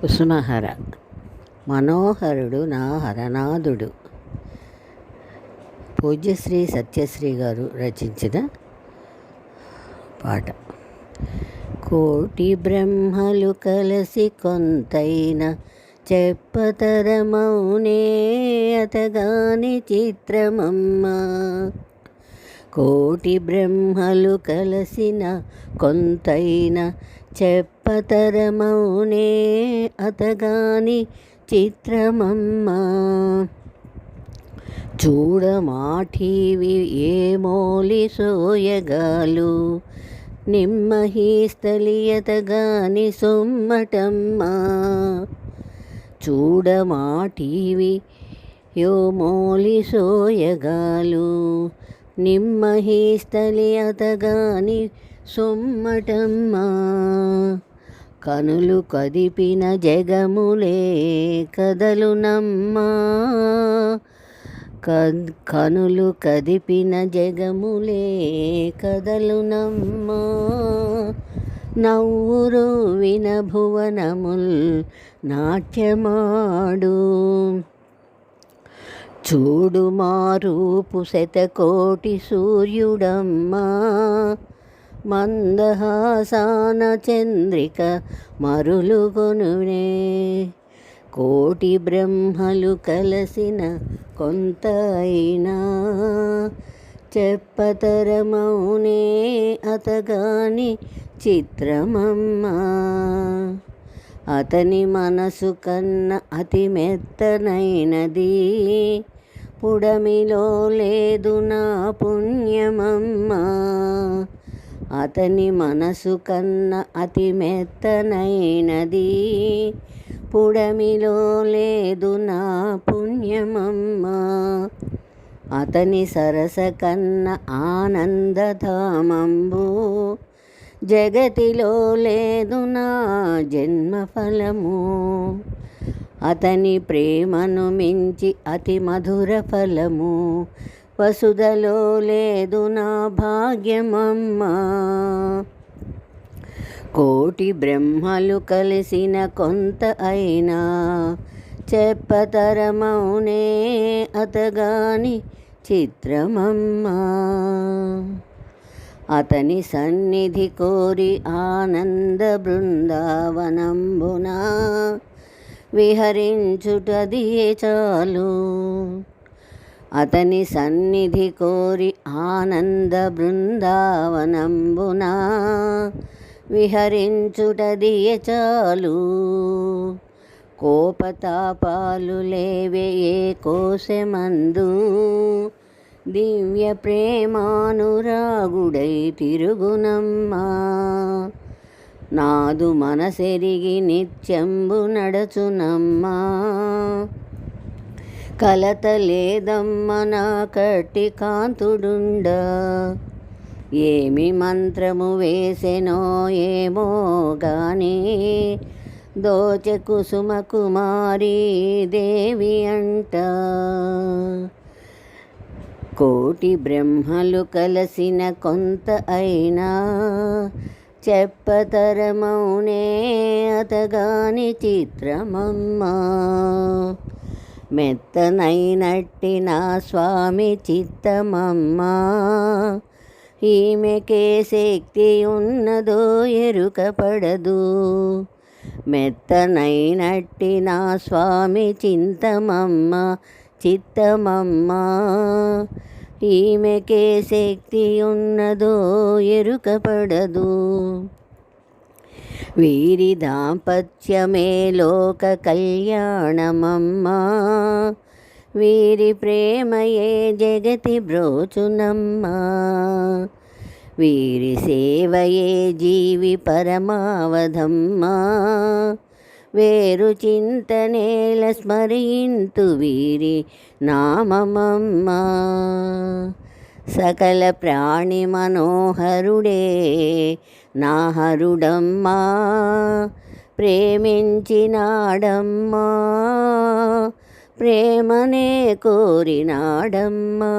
కుసుమహర మనోహరుడు నా హరనాథుడు పూజ్యశ్రీ సత్యశ్రీ గారు రచించిన పాట. కోటి బ్రహ్మలు కలసి కొంతైన చెప్పతరమౌనే అతగాని చిత్రమమ్మ. కోటి బ్రహ్మలు కలసిన కొంతైన పతరమౌనే అతగాని చిత్రమమ్మ. చూడమాఠీవి ఏ మోలి సోయగాలు నిమ్మహీస్థలియతగాని సొమ్మటమ్మా. చూడమాటీవి యో మోలి సోయగాలు నిమ్మహీస్థలియతగాని సొమ్మటమ్మా. కనులు కదిపిన జగములే కదలునమ్మా నమ్మా. కనులు కదిపిన జగములే కదలునమ్మా నవ్వురు విన భువనముల్ నాట్యమాడు. చూడు మారూపు శతకోటి సూర్యుడమ్మా. మందహాసాన చంద్రిక మరులుగొనునే కోటి బ్రహ్మలు కలసిన కొంత అయినా చెప్పతరమౌనే అతగాని చిత్రమమ్మా. అతని మనసు కన్న అతి మెత్తనైనది పుడమిలో లేదు నా పుణ్యమమ్మా. అతని మనసు కన్న అతి మెత్తనైనది. పుడమిలో లేదు నా పుణ్యమమ్మ. అతని సరస కన్న ఆనందధామంబు. జగతిలో లేదు నా జన్మఫలము. అతని ప్రేమను మించి అతి మధుర ఫలము. వసుదలో లేదు నా భాగ్యమమ్మా. కోటి బ్రహ్మలు కలిసిన కొంత అయినా చెప్పతరమౌనే అతగాని చిత్రమమ్మా. అతని సన్నిధి కోరి ఆనంద బృందావనంబున విహరించుటది చాలు. అతని సన్నిధి కోరి ఆనంద బృందావనంబున విహరించుటది చాలు. కోపతాపాలు లేవే ఏ కోశమందు. దివ్య ప్రేమానురాగుడై తిరుగునమ్మా. నాదు మనసెరిగి నిత్యంబు నడచునమ్మా. కలత లేదమ్మ నా కట్టి కాంతుడుండా. ఏమి మంత్రము వేసెనో ఏమో గాని దోచ కుసుమ కుమారి దేవి అంట. కోటి బ్రహ్మలు కలసిన కొంత అయినా చెప్పతరమౌనే అతగాని చిత్రమమ్మా. మెత్తనైనట్టి నా స్వామి చిత్తమమ్మా. ఈమెకే శక్తి ఉన్నదో ఎరుకపడదు. మెత్తనైనట్టి నా స్వామి చింతమమ్మ చిత్తమమ్మ. ఈమెకే శక్తి ఉన్నదో ఎరుకపడదు. వీరి దాంపత్యమే లోక కళ్యాణమమ్మా వీరి ప్రేమయే జగతి బ్రోచునమ్మా. వీరి సేవయే జీవి పరమావధమ్మా. వేరు చింతనేల స్మరింతు వీరి నామమమ్మా. సకల ప్రాణి మనోహరుడే. నాహరుడమ్మా ప్రేమించినాడమ్మా ప్రేమనే కోరినాడమ్మా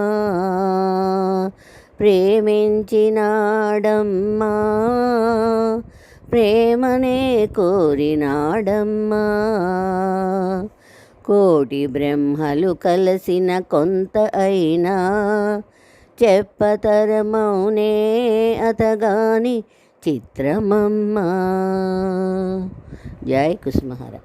ప్రేమించినాడమ్మా ప్రేమనే కోరినాడమ్మా. కోటి బ్రహ్మలు కలిసిన కొంత అయినా చెప్పతరమౌనే అతగాని చిత్రమమ్మ. జై కుసుమహారా